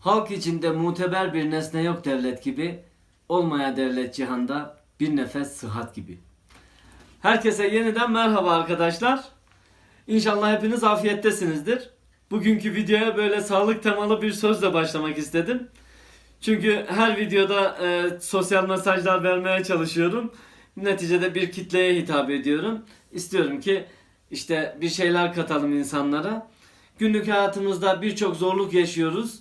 Halk içinde muteber bir nesne yok devlet gibi, olmaya devlet cihanda bir nefes sıhhat gibi. Herkese yeniden merhaba arkadaşlar. İnşallah hepiniz afiyettesinizdir. Bugünkü videoya böyle sağlık temalı bir sözle başlamak istedim. Çünkü her videoda e, sosyal mesajlar vermeye çalışıyorum. Neticede bir kitleye hitap ediyorum. İstiyorum ki işte bir şeyler katalım insanlara. Günlük hayatımızda birçok zorluk yaşıyoruz.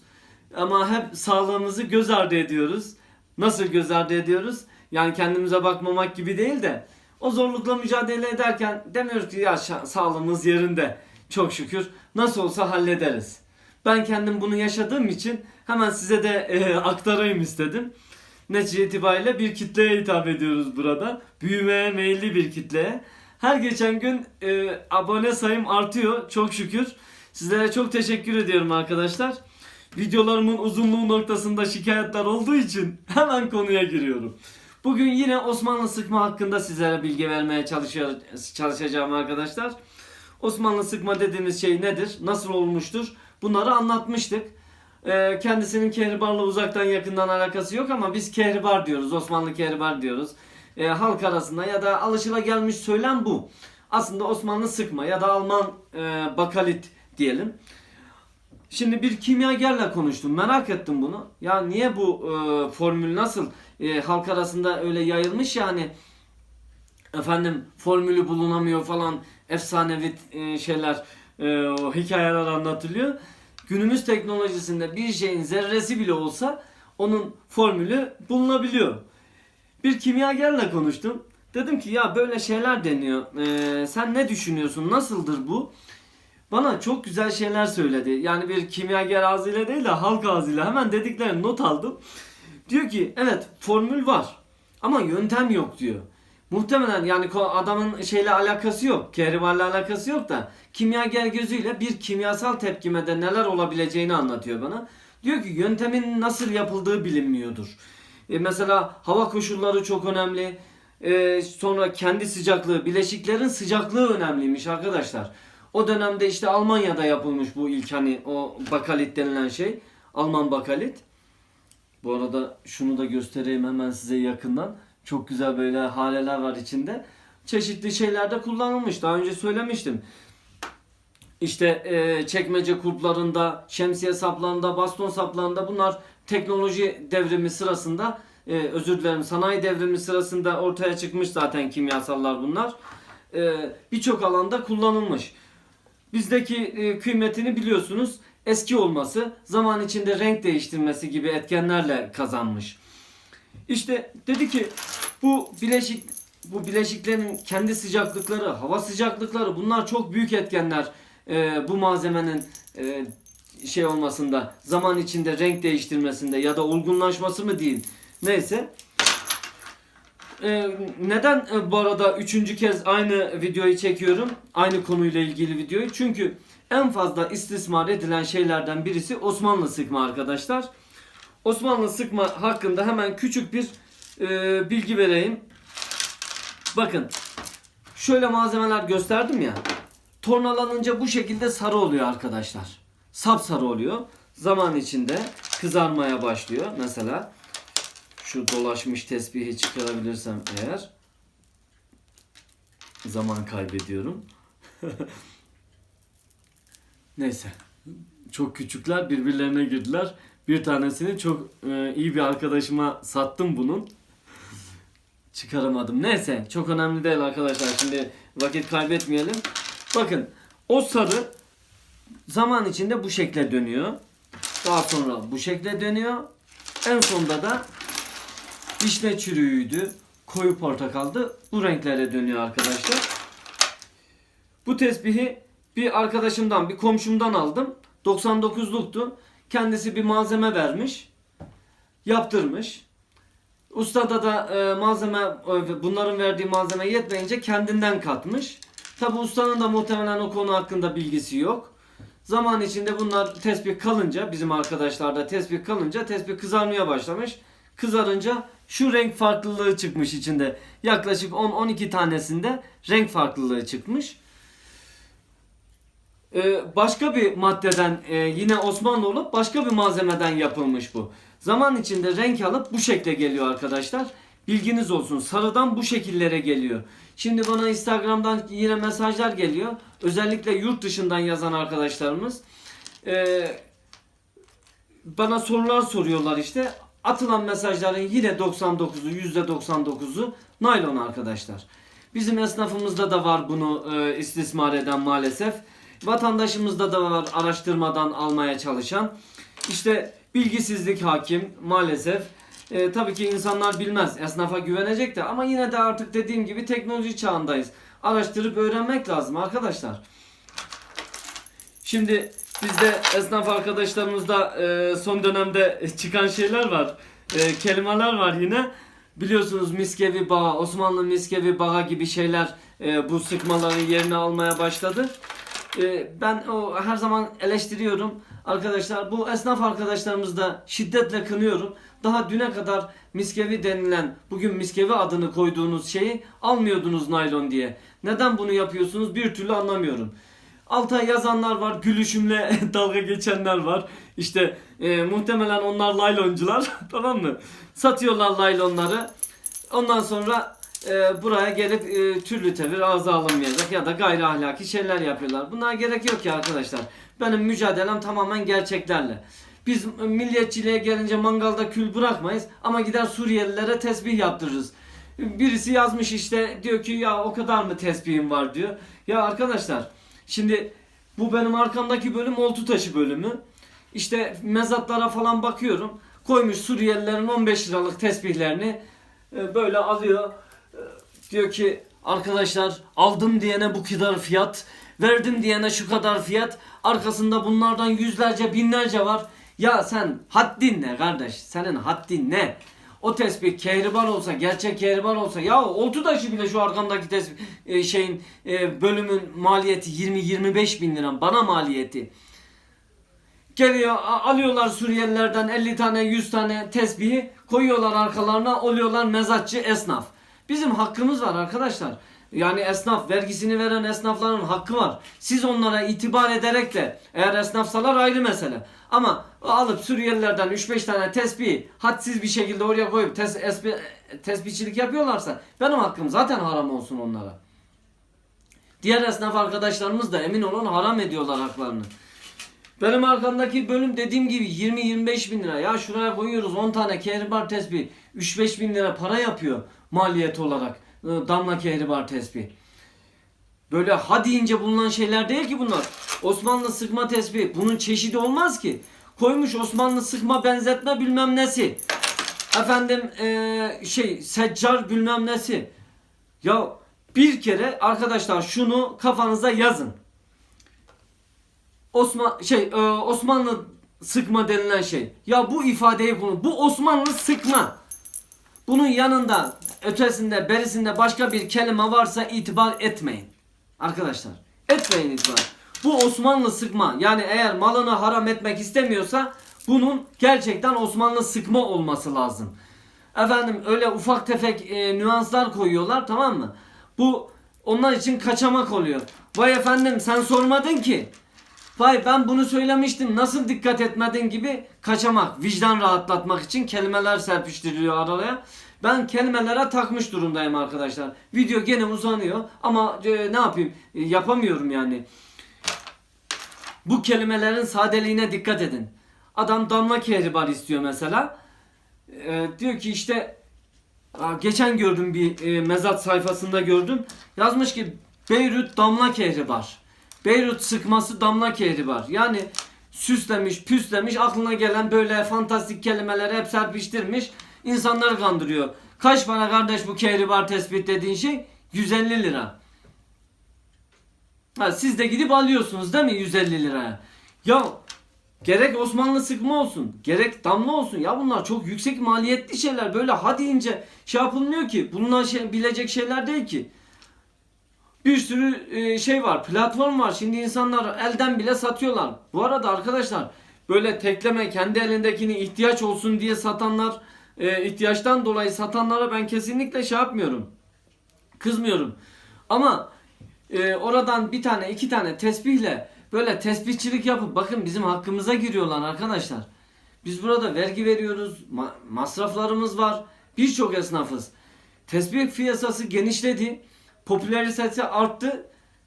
Ama hep sağlığımızı göz ardı ediyoruz. Nasıl göz ardı ediyoruz? Yani kendimize bakmamak gibi değil de o zorlukla mücadele ederken demiyoruz ki ya sağlığımız yerinde. Çok şükür nasıl olsa hallederiz. Ben kendim bunu yaşadığım için hemen size de e, aktarayım istedim. Netice itibariyle bir kitleye hitap ediyoruz burada. Büyümeye meyilli bir kitleye. Her geçen gün e, abone sayım artıyor çok şükür. Sizlere çok teşekkür ediyorum arkadaşlar. Videolarımın uzunluğu noktasında şikayetler olduğu için hemen konuya giriyorum. Bugün yine Osmanlı sıkma hakkında sizlere bilgi vermeye çalışacağım arkadaşlar. Osmanlı sıkma dediğimiz şey nedir? Nasıl olmuştur? Bunları anlatmıştık. Ee, kendisinin kehribarla uzaktan yakından alakası yok ama biz kehribar diyoruz. Osmanlı kehribar diyoruz. Ee, halk arasında ya da alışılagelmiş söylem bu. Aslında Osmanlı sıkma ya da Alman e, bakalit diyelim. Şimdi bir kimyagerle konuştum. Merak ettim bunu. Ya niye bu e, formül nasıl e, halk arasında öyle yayılmış yani efendim formülü bulunamıyor falan efsanevi e, şeyler e, o hikayeler anlatılıyor. Günümüz teknolojisinde bir şeyin zerresi bile olsa onun formülü bulunabiliyor. Bir kimyagerle konuştum. Dedim ki ya böyle şeyler deniyor. E, sen ne düşünüyorsun? Nasıldır bu? Bana çok güzel şeyler söyledi. Yani bir kimyager ağzıyla değil de halk ağzıyla hemen dediklerini not aldım. Diyor ki evet formül var ama yöntem yok diyor. Muhtemelen yani adamın şeyle alakası yok. Kehribarla alakası yok da kimyager gözüyle bir kimyasal tepkimede neler olabileceğini anlatıyor bana. Diyor ki yöntemin nasıl yapıldığı bilinmiyordur. E, mesela hava koşulları çok önemli. E, sonra kendi sıcaklığı, bileşiklerin sıcaklığı önemliymiş arkadaşlar. O dönemde işte Almanya'da yapılmış bu ilk hani o bakalit denilen şey. Alman bakalit. Bu arada şunu da göstereyim hemen size yakından. Çok güzel böyle haleler var içinde. Çeşitli şeylerde kullanılmış. Daha önce söylemiştim. İşte e, çekmece kulplarında, şemsiye saplarında, baston saplarında bunlar teknoloji devrimi sırasında e, özür dilerim sanayi devrimi sırasında ortaya çıkmış zaten kimyasallar bunlar. E, Birçok alanda kullanılmış. Bizdeki e, kıymetini biliyorsunuz eski olması, zaman içinde renk değiştirmesi gibi etkenlerle kazanmış. İşte dedi ki bu bileşik bu bileşiklerin kendi sıcaklıkları, hava sıcaklıkları bunlar çok büyük etkenler e, bu malzemenin e, şey olmasında, zaman içinde renk değiştirmesinde ya da olgunlaşması mı diyeyim. Neyse. E, neden e, bu arada üçüncü kez aynı videoyu çekiyorum? Aynı konuyla ilgili videoyu. Çünkü en fazla istismar edilen şeylerden birisi Osmanlı sıkma arkadaşlar. Osmanlı sıkma hakkında hemen küçük bir e, bilgi vereyim. Bakın şöyle malzemeler gösterdim ya. Tornalanınca bu şekilde sarı oluyor arkadaşlar. Sap sarı oluyor. Zaman içinde kızarmaya başlıyor. Mesela şu dolaşmış tesbihi çıkarabilirsem eğer zaman kaybediyorum. Neyse. Çok küçükler birbirlerine girdiler. Bir tanesini çok e, iyi bir arkadaşıma sattım bunun. Çıkaramadım. Neyse çok önemli değil arkadaşlar. Şimdi vakit kaybetmeyelim. Bakın o sarı zaman içinde bu şekle dönüyor. Daha sonra bu şekle dönüyor. En sonunda da vişne çürüğüydü. Koyu portakaldı. Bu renklere dönüyor arkadaşlar. Bu tesbihi bir arkadaşımdan, bir komşumdan aldım. 99'luktu. Kendisi bir malzeme vermiş. Yaptırmış. Ustada da e, malzeme e, bunların verdiği malzeme yetmeyince kendinden katmış. Tabi ustanın da muhtemelen o konu hakkında bilgisi yok. Zaman içinde bunlar tespih kalınca bizim arkadaşlarda tespih kalınca tespih kızarmaya başlamış. Kızarınca şu renk farklılığı çıkmış içinde. Yaklaşık 10-12 tanesinde renk farklılığı çıkmış. e, başka bir maddeden e, yine Osmanlı olup başka bir malzemeden yapılmış bu. Zaman içinde renk alıp bu şekle geliyor arkadaşlar. Bilginiz olsun. Sarıdan bu şekillere geliyor. Şimdi bana Instagram'dan yine mesajlar geliyor. Özellikle yurt dışından yazan arkadaşlarımız. E, bana sorular soruyorlar işte. Atılan mesajların yine 99'u %99'u naylon arkadaşlar. Bizim esnafımızda da var bunu e, istismar eden maalesef. Vatandaşımızda da var araştırmadan almaya çalışan. İşte bilgisizlik hakim maalesef. E, tabii ki insanlar bilmez. Esnafa güvenecek de ama yine de artık dediğim gibi teknoloji çağındayız. Araştırıp öğrenmek lazım arkadaşlar. Şimdi bizde esnaf arkadaşlarımızda e, son dönemde çıkan şeyler var. E, kelimeler var yine. Biliyorsunuz miskevi bağa, Osmanlı miskevi bağa gibi şeyler e, bu sıkmaların yerini almaya başladı. E, ben o her zaman eleştiriyorum. Arkadaşlar bu esnaf arkadaşlarımızı da şiddetle kınıyorum. Daha düne kadar miskevi denilen, bugün miskevi adını koyduğunuz şeyi almıyordunuz naylon diye. Neden bunu yapıyorsunuz bir türlü anlamıyorum. Alta yazanlar var, gülüşümle dalga geçenler var. İşte e, muhtemelen onlar layloncular, tamam mı? Satıyorlar laylonları. Ondan sonra e, buraya gelip e, türlü tevir ağza alınmayacak ya da gayri ahlaki şeyler yapıyorlar. Bunlara gerek yok ki arkadaşlar. Benim mücadelem tamamen gerçeklerle. Biz milliyetçiliğe gelince mangalda kül bırakmayız ama gider Suriyelilere tesbih yaptırırız. Birisi yazmış işte diyor ki ya o kadar mı tesbihim var diyor. Ya arkadaşlar Şimdi bu benim arkamdaki bölüm oltu taşı bölümü. İşte mezatlara falan bakıyorum. Koymuş Suriyelilerin 15 liralık tesbihlerini e, böyle alıyor. E, Diyor ki arkadaşlar aldım diyene bu kadar fiyat, verdim diyene şu kadar fiyat. Arkasında bunlardan yüzlerce binlerce var. Ya sen haddin ne kardeş? Senin haddin ne? O tesbih kehribar olsa, gerçek kehribar olsa ya oltu taşı bile şu arkamdaki tesbih e, şeyin e, bölümün maliyeti 20-25 bin lira bana maliyeti. Geliyor alıyorlar Suriyelilerden 50 tane 100 tane tesbihi koyuyorlar arkalarına oluyorlar mezatçı esnaf. Bizim hakkımız var arkadaşlar. Yani esnaf vergisini veren esnafların hakkı var. Siz onlara itibar ederek de eğer esnafsalar ayrı mesele. Ama alıp Suriyelilerden 3-5 tane tesbih hadsiz bir şekilde oraya koyup tes, esbi, tesbihçilik yapıyorlarsa benim hakkım zaten haram olsun onlara. Diğer esnaf arkadaşlarımız da emin olun haram ediyorlar haklarını. Benim arkamdaki bölüm dediğim gibi 20-25 bin lira. Ya şuraya koyuyoruz 10 tane kehribar tesbih. 3-5 bin lira para yapıyor maliyet olarak. Ee, Damla kehribar tesbih. Böyle ha deyince bulunan şeyler değil ki bunlar. Osmanlı sıkma tesbih. Bunun çeşidi olmaz ki. Koymuş Osmanlı sıkma benzetme bilmem nesi. Efendim ee, şey seccar bilmem nesi. Ya bir kere arkadaşlar şunu kafanıza yazın. Osman şey e, Osmanlı sıkma denilen şey. Ya bu ifadeyi kullan. Bu Osmanlı sıkma. Bunun yanında ötesinde berisinde başka bir kelime varsa itibar etmeyin. Arkadaşlar etmeyin itibar. Bu Osmanlı sıkma. Yani eğer malını haram etmek istemiyorsa bunun gerçekten Osmanlı sıkma olması lazım. Efendim öyle ufak tefek e, nüanslar koyuyorlar tamam mı? Bu onlar için kaçamak oluyor. Vay efendim sen sormadın ki. Vay ben bunu söylemiştim nasıl dikkat etmedin gibi kaçamak, vicdan rahatlatmak için kelimeler serpiştiriliyor araya. Ben kelimelere takmış durumdayım arkadaşlar. Video gene uzanıyor ama e, ne yapayım E, yapamıyorum yani. Bu kelimelerin sadeliğine dikkat edin. Adam damla kehribar istiyor mesela. E, diyor ki işte geçen gördüm bir e, mezat sayfasında gördüm. Yazmış ki Beyrut damla kehribar. Beyrut sıkması damla kehribar. Yani süslemiş, püslemiş, aklına gelen böyle fantastik kelimeleri hep serpiştirmiş. İnsanları kandırıyor. Kaç para kardeş bu kehribar tespit dediğin şey? 150 lira. Ha, siz de gidip alıyorsunuz değil mi 150 liraya? Ya gerek Osmanlı sıkma olsun, gerek damla olsun. Ya bunlar çok yüksek maliyetli şeyler. Böyle ha deyince şey yapılmıyor ki. Bunlar şey, bilecek şeyler değil ki. Bir sürü e, şey var, platform var. Şimdi insanlar elden bile satıyorlar. Bu arada arkadaşlar böyle tekleme kendi elindekini ihtiyaç olsun diye satanlar, e, ihtiyaçtan dolayı satanlara ben kesinlikle şey yapmıyorum. Kızmıyorum. Ama e, oradan bir tane iki tane tesbihle böyle tespitçilik yapıp bakın bizim hakkımıza giriyorlar arkadaşlar. Biz burada vergi veriyoruz, ma- masraflarımız var. Birçok esnafız. Tespih piyasası genişledi, popülaritesi arttı.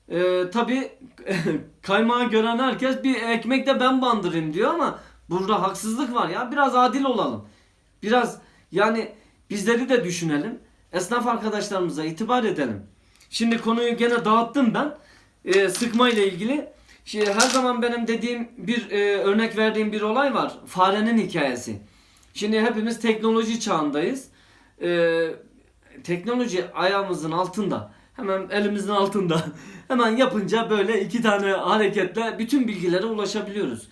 Ee, Tabi kaymağı gören herkes bir ekmek de ben bandırayım diyor ama burada haksızlık var ya. Biraz adil olalım. Biraz yani bizleri de düşünelim. Esnaf arkadaşlarımıza itibar edelim. Şimdi konuyu gene dağıttım ben. Ee, sıkma ile ilgili. Şimdi her zaman benim dediğim bir e, örnek verdiğim bir olay var. Farenin hikayesi. Şimdi hepimiz teknoloji çağındayız. Ee, teknoloji ayağımızın altında. Hemen elimizin altında. Hemen yapınca böyle iki tane hareketle bütün bilgilere ulaşabiliyoruz.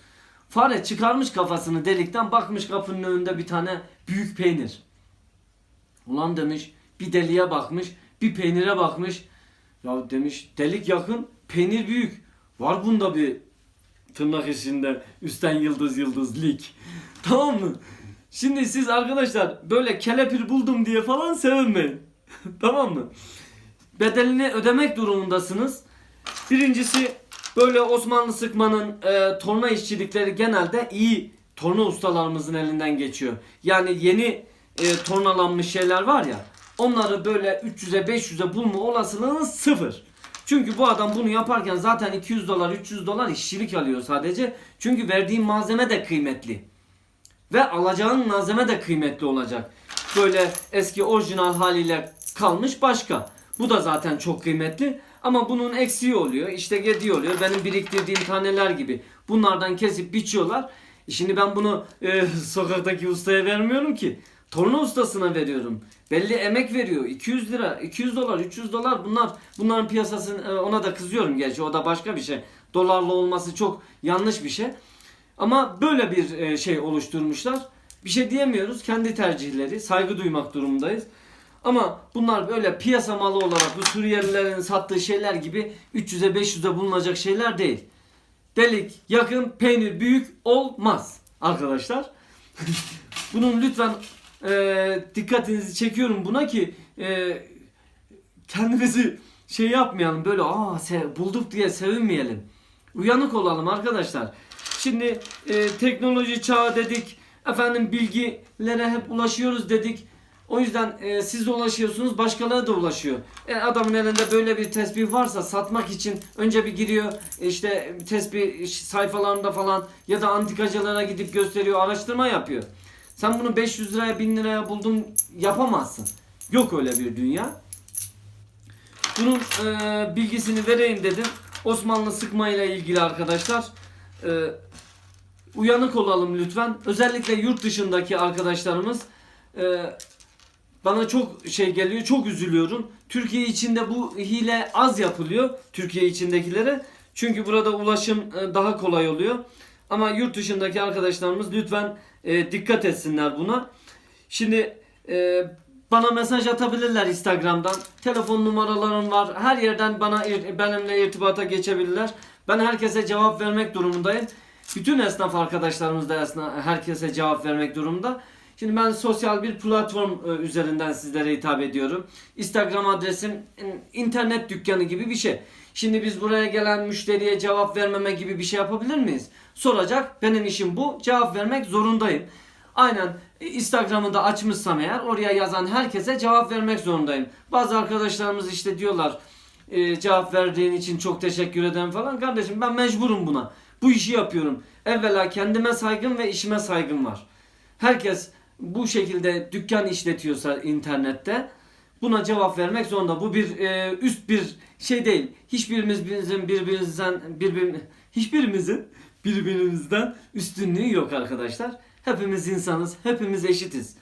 Fare çıkarmış kafasını delikten bakmış kapının önünde bir tane büyük peynir. Ulan demiş bir deliğe bakmış bir peynire bakmış. Ya demiş delik yakın peynir büyük. Var bunda bir tırnak içinde üstten yıldız yıldız lik. Tamam mı? Şimdi siz arkadaşlar böyle kelepir buldum diye falan sevinmeyin. tamam mı? Bedelini ödemek durumundasınız. Birincisi böyle Osmanlı sıkmanın e, torna işçilikleri genelde iyi torna ustalarımızın elinden geçiyor. Yani yeni e, tornalanmış şeyler var ya onları böyle 300'e 500'e bulma olasılığınız sıfır. Çünkü bu adam bunu yaparken zaten 200 dolar 300 dolar işçilik alıyor sadece. Çünkü verdiğin malzeme de kıymetli. Ve alacağın malzeme de kıymetli olacak. Böyle eski orijinal haliyle kalmış başka. Bu da zaten çok kıymetli. Ama bunun eksiği oluyor. İşte gediği oluyor. Benim biriktirdiğim taneler gibi. Bunlardan kesip biçiyorlar. Şimdi ben bunu e, sokaktaki ustaya vermiyorum ki. Torna ustasına veriyorum. Belli emek veriyor. 200 lira, 200 dolar, 300 dolar bunlar bunların piyasası e, ona da kızıyorum gerçi o da başka bir şey. Dolarla olması çok yanlış bir şey. Ama böyle bir e, şey oluşturmuşlar. Bir şey diyemiyoruz. Kendi tercihleri. Saygı duymak durumundayız. Ama bunlar böyle piyasa malı olarak bu Suriyelilerin sattığı şeyler gibi 300'e 500'e bulunacak şeyler değil. Delik, yakın, peynir büyük olmaz arkadaşlar. Bunun lütfen e, dikkatinizi çekiyorum buna ki e, kendimizi şey yapmayalım böyle aa bulduk diye sevinmeyelim. Uyanık olalım arkadaşlar. Şimdi e, teknoloji çağı dedik. Efendim bilgilere hep ulaşıyoruz dedik. O yüzden e, siz de ulaşıyorsunuz, başkaları da ulaşıyor. E, adamın elinde böyle bir tesbih varsa satmak için önce bir giriyor e, işte tesbih sayfalarında falan ya da antikacılara gidip gösteriyor, araştırma yapıyor. Sen bunu 500 liraya 1000 liraya buldun yapamazsın. Yok öyle bir dünya. Bunun e, bilgisini vereyim dedim. Osmanlı sıkma ile ilgili arkadaşlar. E, uyanık olalım lütfen. Özellikle yurt dışındaki arkadaşlarımız e, bana çok şey geliyor, çok üzülüyorum. Türkiye içinde bu hile az yapılıyor Türkiye içindekilere. Çünkü burada ulaşım e, daha kolay oluyor. Ama yurt dışındaki arkadaşlarımız lütfen e, dikkat etsinler buna. Şimdi e, bana mesaj atabilirler Instagram'dan. Telefon numaralarım var. Her yerden bana benimle irtibata geçebilirler. Ben herkese cevap vermek durumundayım. Bütün esnaf arkadaşlarımız da esna- herkese cevap vermek durumunda. Şimdi ben sosyal bir platform e, üzerinden sizlere hitap ediyorum. Instagram adresim internet dükkanı gibi bir şey. Şimdi biz buraya gelen müşteriye cevap vermeme gibi bir şey yapabilir miyiz? Soracak. Benim işim bu. Cevap vermek zorundayım. Aynen e, Instagram'ı da açmışsam eğer oraya yazan herkese cevap vermek zorundayım. Bazı arkadaşlarımız işte diyorlar e, cevap verdiğin için çok teşekkür ederim falan. Kardeşim ben mecburum buna. Bu işi yapıyorum. Evvela kendime saygım ve işime saygım var. Herkes bu şekilde dükkan işletiyorsa internette buna cevap vermek zorunda. Bu bir e, üst bir şey değil. Hiçbirimiz bizim birbirimizden birbir hiçbirimizin birbirimizden üstünlüğü yok arkadaşlar. Hepimiz insanız, hepimiz eşitiz.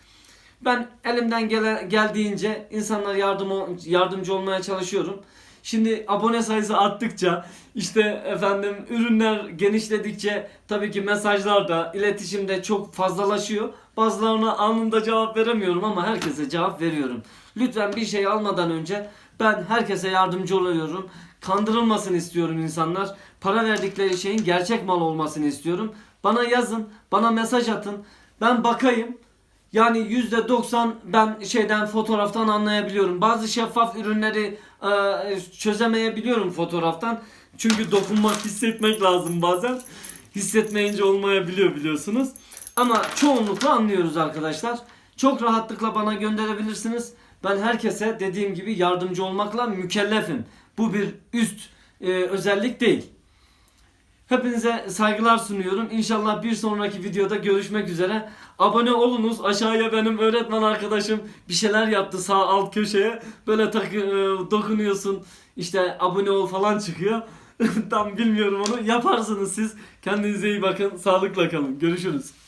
Ben elimden gele, geldiğince insanlara yardım yardımcı olmaya çalışıyorum. Şimdi abone sayısı arttıkça işte efendim ürünler genişledikçe tabii ki mesajlar da iletişim de çok fazlalaşıyor. Bazılarına anında cevap veremiyorum ama herkese cevap veriyorum. Lütfen bir şey almadan önce ben herkese yardımcı oluyorum. Kandırılmasın istiyorum insanlar. Para verdikleri şeyin gerçek mal olmasını istiyorum. Bana yazın, bana mesaj atın. Ben bakayım. Yani %90 ben şeyden fotoğraftan anlayabiliyorum. Bazı şeffaf ürünleri e, çözemeyebiliyorum fotoğraftan. Çünkü dokunmak, hissetmek lazım bazen. Hissetmeyince olmayabiliyor biliyorsunuz. Ama çoğunlukla anlıyoruz arkadaşlar. Çok rahatlıkla bana gönderebilirsiniz. Ben herkese dediğim gibi yardımcı olmakla mükellefim. Bu bir üst e, özellik değil. Hepinize saygılar sunuyorum. İnşallah bir sonraki videoda görüşmek üzere. Abone olunuz. Aşağıya benim öğretmen arkadaşım bir şeyler yaptı sağ alt köşeye. Böyle takı, e, dokunuyorsun. İşte abone ol falan çıkıyor. Tam bilmiyorum onu. Yaparsınız siz. Kendinize iyi bakın. Sağlıkla kalın. Görüşürüz.